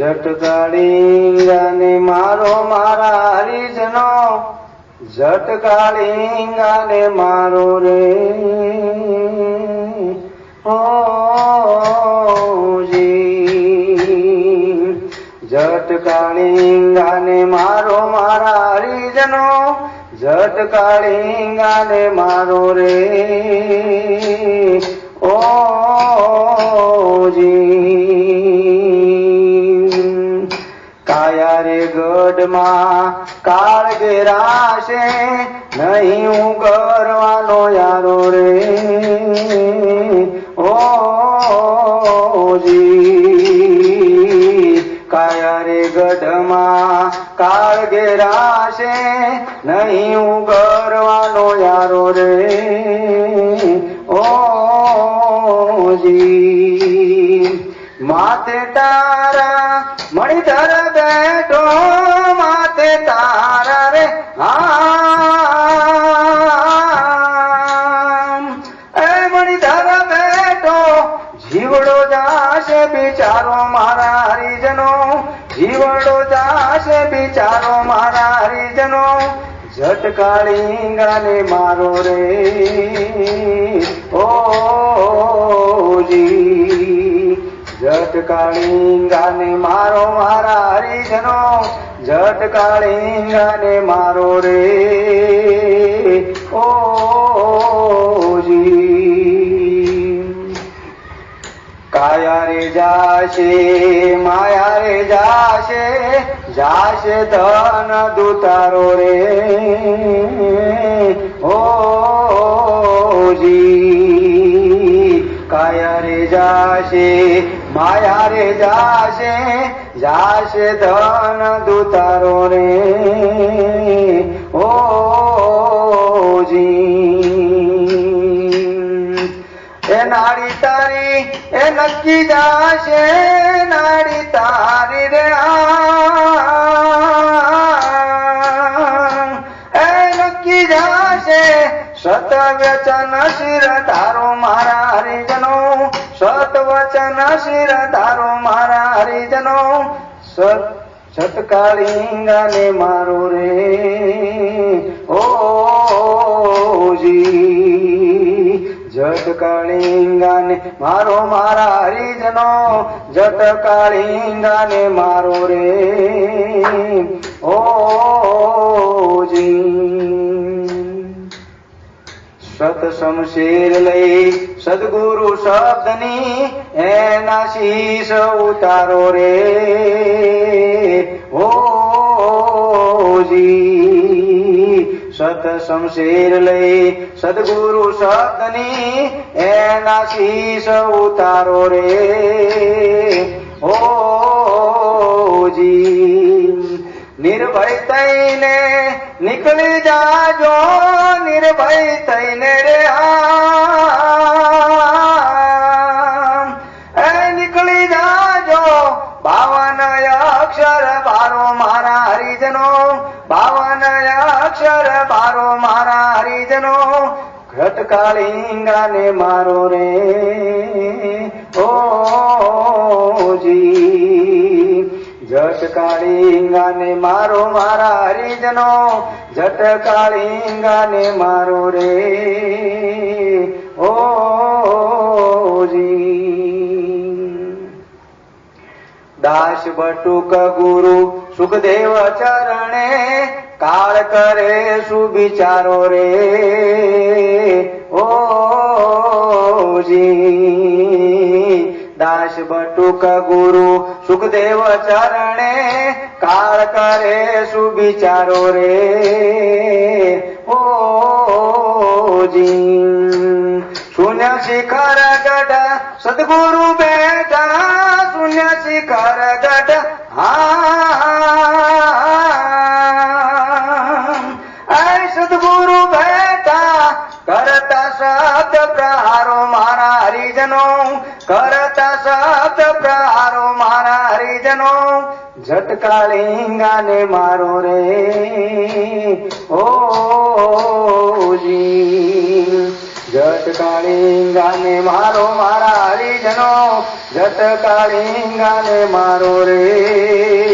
જટકાળીંગાને મારો મારા હરિજનો જટકાળીંગાને મારો રે. ઓજી જટકાળીંગાને મારો મારા હરિજનો જટકાળીંગાને મારો રે. ઓજી ગઢમાં કાળ ઘેરાશે, નહીં હું કરવાનો યારો રે. ઓજી કાયા રે ગઢમાં કાળ ઘેરાશે, નહીં હું કરવાનો યારો રે. ઓજી માથે તારા મણિધર બેઠો બિચારો મારા હરિજનો. જીવડો જાશે બિચારો મારા હરિજનો. ઝટકાળીંગાને મારો રે. ઓજી જટકાળીંગાને મારો મારા હરિજનો. જટકાળીંગાને મારો રે. ઓજી કાયા રે જાશે માયા રે જાશે જાશે ધન દુતારો રે ઓજી કાયા રે જાશે માયા રે જાશે જાશે ધન એ નક્કી જાશે નાડી તારી રે. એ નક્કી જાશે સત વચન શિર ધારો મારા હરિજનો સત વચન શિર ધારો મારા હરિજનો સત સતકાળીંગાને મારો રે જટકાળીંગાને મારો મારા હરિજનો જટકાળીંગાને મારો રે. ઓ સત શમશેર લઈ સદગુરુ શબ્દની એના શીશ ઉતારો રે. ઓજી સત શમશેર લઈ સદગુરુ સતની એના શીશ ઉતારો રે. ઓજી નિર્ભય થઈને નીકળી જાજો, નિર્ભય થઈને બાવન અક્ષર બારો મારા હરિજનો ઘટકાળીંગાને મારો રે. ઓજી જટકાળીંગાને મારો મારા હરિજનો જટકાળીંગાને મારો રે. ઓજી દાસ બટુક ગુરુ સુખદેવ ચરણે કાળ કરે સુવિચારો રે. ઓજી દાસ બટુક ગુરુ સુખદેવ ચરણે કાળ કરે સુવિચારો રે. ઓજી શૂન્ય શિખર ગઢ, સદગુરુ બેઠા, શૂન્ય શિખર ગઢ સદગુરુ બેટા કરતા શબ્દ પ્રહારો મારા હરિજનો, કરતા શબ્દ પ્રહારો મારા હરિજનો ઝટકાળીંગાને મારો રે. ઓજી જટકાળીંગાને મારો મારા હરિજનો જટ કાળીંગાને મારો રે.